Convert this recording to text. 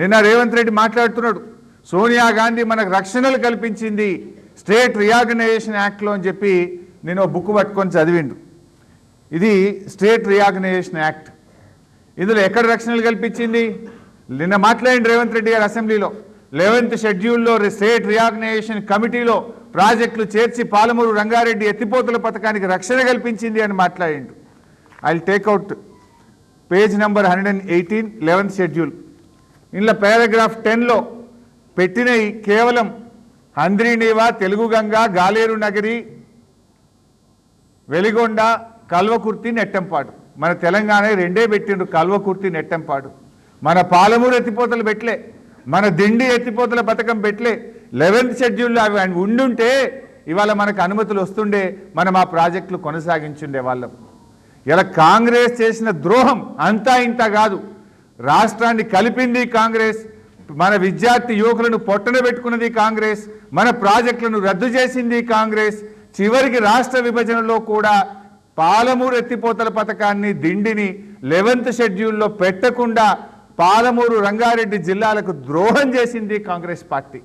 నిన్న రేవంత్ రెడ్డి మాట్లాడుతున్నాడు. సోనియా గాంధీ మనకు రక్షణలు కల్పించింది స్టేట్ రియార్గనైజేషన్ యాక్ట్లో అని చెప్పి నేను ఓ బుక్ పట్టుకొని చదివిండు. ఇది స్టేట్ రియార్గనైజేషన్ యాక్ట్. ఇందులో ఎక్కడ రక్షణలు కల్పించింది? నిన్న మాట్లాడింది రేవంత్ రెడ్డి గారు అసెంబ్లీలో. లెవెన్త్ షెడ్యూల్లో స్టేట్ రియార్గనైజేషన్ కమిటీలో ప్రాజెక్టులు చేర్చి పాలమూరు రంగారెడ్డి ఎత్తిపోతల పథకానికి రక్షణ కల్పించింది అని మాట్లాడిండు. I take out page number hundred and eighteen eleventh schedule. ఇందులో పారాగ్రాఫ్ టెన్లో పెట్టినవి కేవలం హంద్రీనీవా తెలుగు గంగ గాలేరు నగరి వెలిగొండ కల్వకుర్తి నెట్టంపాడు. మన తెలంగాణ రెండే పెట్టిండ్రు కల్వకుర్తి నెట్టంపాడు. మన పాలమూరు ఎత్తిపోతలు పెట్టలే మన దిండి ఎత్తిపోతల పథకం పెట్టలే లెవెన్త్ షెడ్యూల్లో అవి ఉండుంటే ఇవాళ మనకు అనుమతులు వస్తుండే మనం ఆ ప్రాజెక్టులు కొనసాగించుండే వాళ్ళం. ఇలా కాంగ్రెస్ చేసిన ద్రోహం అంతా ఇంత కాదు. రాష్ట్రాన్ని కలిపింది కాంగ్రెస్ మన విద్యార్థి యువకులను పొట్టన పెట్టుకున్నది కాంగ్రెస్ మన ప్రాజెక్టులను రద్దు చేసింది కాంగ్రెస్ చివరికి రాష్ట్ర విభజనలో కూడా పాలమూరు ఎత్తిపోతల పథకాన్ని దిండిని లెవెన్త్ షెడ్యూల్లో పెట్టకుండా పాలమూరు రంగారెడ్డి జిల్లాలకు ద్రోహం చేసింది కాంగ్రెస్ పార్టీ.